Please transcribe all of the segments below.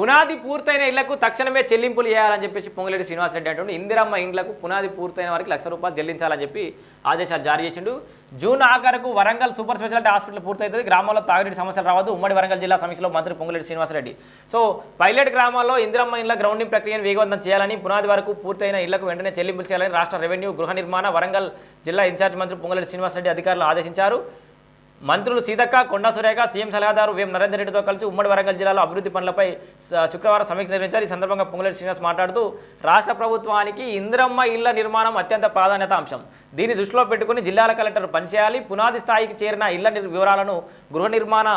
పునాది పూర్తయిన ఇళ్ళకు తక్షణమే చెల్లింపులు చేయాలని చెప్పేసి పొంగులేటి శ్రీనివాసరెడ్డి అంటుండే. ఇందిరమ్మ ఇండ్లకు పునాది పూర్తయిన వారికి లక్ష రూపాయలు చెల్లించాలని చెప్పి ఆదేశాలు జారీ చేసిండు. జూన్ ఆఖరకు వరంగల్ సూపర్ స్పెషాలిటీ హాస్పిటల్ పూర్తవుతుంది గ్రామాల్లో తాగునీటి సమస్యలు రావద్దు. ఉమ్మడి వరంగల్ జిల్లా సమీక్షలో మంత్రి పొంగులేటి శ్రీనివాసరెడ్డి సో పైలట్ గ్రామాల్లో ఇందిరమ్మ ఇండ్ల గ్రౌండింగ్ ప్రక్రియను వేగవంతం చేయాలని పునాది వరకు పూర్తయిన ఇళ్ళకు వెంటనే చెల్లింపులు చేయాలని రాష్ట్ర రెవెన్యూ గృహ నిర్మాణ వరంగల్ జిల్లా ఇన్ఛార్జ్ మంత్రి పొంగులేటి శ్రీనివాసరెడ్డి అధికారులు ఆదేశించారు. మంత్రులు సీతక్క కొండా సురేఖ సీఎం సలహాదారు వేం నరేందర్ రెడ్డితో కలిసి ఉమ్మడి వరంగల్ జిల్లాలో అభివృద్ధి పనులపై శుక్రవారం సమీక్ష నిర్వహించారు. ఈ సందర్భంగా పొంగులేటి శ్రీనివాస్ మాట్లాడుతూ రాష్ట్ర ప్రభుత్వానికి ఇందిరమ్మ ఇళ్ళ నిర్మాణం అత్యంత ప్రాధాన్యత అంశం. దీన్ని దృష్టిలో పెట్టుకుని జిల్లాల కలెక్టర్ పనిచేయాలి. పునాది స్థాయికి చేరిన ఇళ్ళ వివరాలను గృహ నిర్మాణ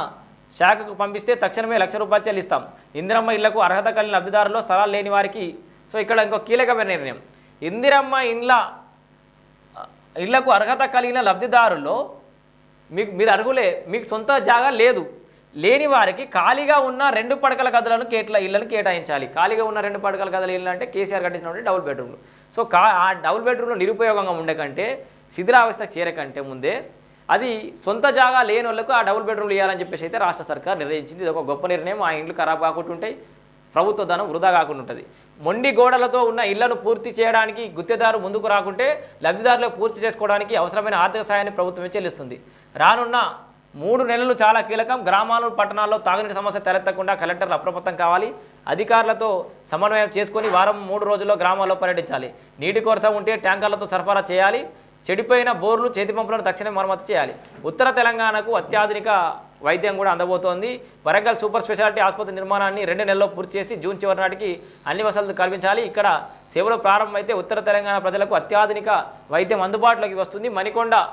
శాఖకు పంపిస్తే తక్షణమే లక్ష రూపాయలు చెల్లిస్తాం. ఇందిరమ్మ ఇళ్ళకు అర్హత కలిగిన లబ్ధిదారుల్లో స్థలాలు లేని వారికి సో ఇక్కడ ఇంకో కీలకమైన నిర్ణయం. ఇందిరమ్మ ఇండ్ల ఇళ్ళకు అర్హత కలిగిన లబ్ధిదారుల్లో మీకు మీరు అర్హులే మీకు సొంత జాగా లేదు. లేని వారికి ఖాళీగా ఉన్న రెండు పడకల గదులను కేట్ల ఇళ్ళను కేటాయించాలి. ఖాళీగా ఉన్న రెండు పడకల గదుల ఇళ్ళు అంటే కేసీఆర్ కట్టించినటువంటి డబుల్ బెడ్రూమ్లు. సో కా ఆ డబుల్ బెడ్రూమ్లో నిరుపయోగంగా ఉండే కంటే శిథిలావస్థకు చేరకంటే ముందే అది సొంత జాగా లేని వాళ్ళకు ఆ డబుల్ బెడ్రూమ్లు ఇవ్వాలని చెప్పేసి అయితే రాష్ట్ర సర్కార్ నిర్ణయించింది. ఇది ఒక గొప్ప నిర్ణయం. ఆ ఇండ్లు ఖరాబ్ కాకుంటుంటాయి. ప్రభుత్వ ధనం వృధా కాకుండా ఉంటుంది. మొండి గోడలతో ఉన్న ఇళ్ళను పూర్తి చేయడానికి గుత్తేదారు ముందుకు రాకుంటే లబ్ధిదారులు పూర్తి చేసుకోవడానికి అవసరమైన ఆర్థిక సాయాన్ని ప్రభుత్వమే చెల్లిస్తుంది. రానున్న మూడు నెలలు చాలా కీలకం. గ్రామాలు పట్టణాల్లో తాగునీటి సమస్య తలెత్తకుండా కలెక్టర్లు అప్రమత్తం కావాలి. అధికారులతో సమన్వయం చేసుకొని వారం మూడు రోజుల్లో గ్రామాల్లో పర్యటించాలి. నీటి కొరత ఉంటే ట్యాంకర్లతో సరఫరా చేయాలి. చెడిపోయిన బోర్లు చేతి పంపులను తక్షణమే మరమ్మతు చేయాలి. ఉత్తర తెలంగాణకు అత్యాధునిక వైద్యం కూడా అందబోతోంది. వరంగల్ సూపర్ స్పెషాలిటీ ఆసుపత్రి నిర్మాణాన్ని రెండు నెలల్లో పూర్తి చేసి జూన్ చివరి నాటికి అన్ని వసతులు కల్పించాలి. ఇక్కడ సేవలు ప్రారంభమైతే ఉత్తర తెలంగాణ ప్రజలకు అత్యాధునిక వైద్యం అందుబాటులోకి వస్తుంది. మణికొండ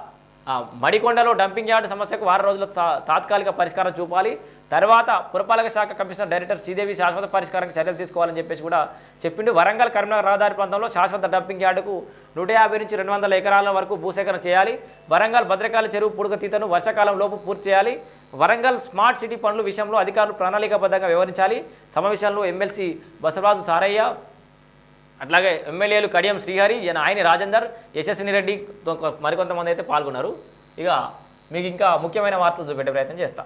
మడికొండలో డంపింగ్ యార్డ్ సమస్యకు వారం రోజుల తా- తాత్కాలిక పరిష్కారం చూపాలి. తర్వాత పురపాలక శాఖ కమిషనర్ డైరెక్టర్ శ్రీదేవి శాశ్వత పరిష్కారానికి చర్యలు తీసుకోవాలని చెప్పేసి కూడా చెప్పిండు. వరంగల్ కరీంనగర్ రహదారి ప్రాంతంలో శాశ్వత డంపింగ్ యార్డుకు నూట యాభై నుంచి రెండు వందల ఎకరాల వరకు భూసేకరణ చేయాలి. వరంగల్ భద్రకాళి చెరువు పుడుకతీతను వర్షాకాలం లోపు పూర్తి చేయాలి. వరంగల్ స్మార్ట్ సిటీ పనుల విషయంలో అధికారులు ప్రణాళికాబద్ధంగా వ్యవహరించాలి. సమావేశంలో ఎమ్మెల్సీ బసవరాజు సారయ్య అట్లాగే ఎమ్మెల్యేలు కడియం శ్రీహరి ఆయన రాజేందర్ యశస్విని రెడ్డి మరికొంతమంది అయితే పాల్గొన్నారు. ఇక మీకు ఇంకా ముఖ్యమైన వార్తలు చూపెట్టే ప్రయత్నం చేస్తా.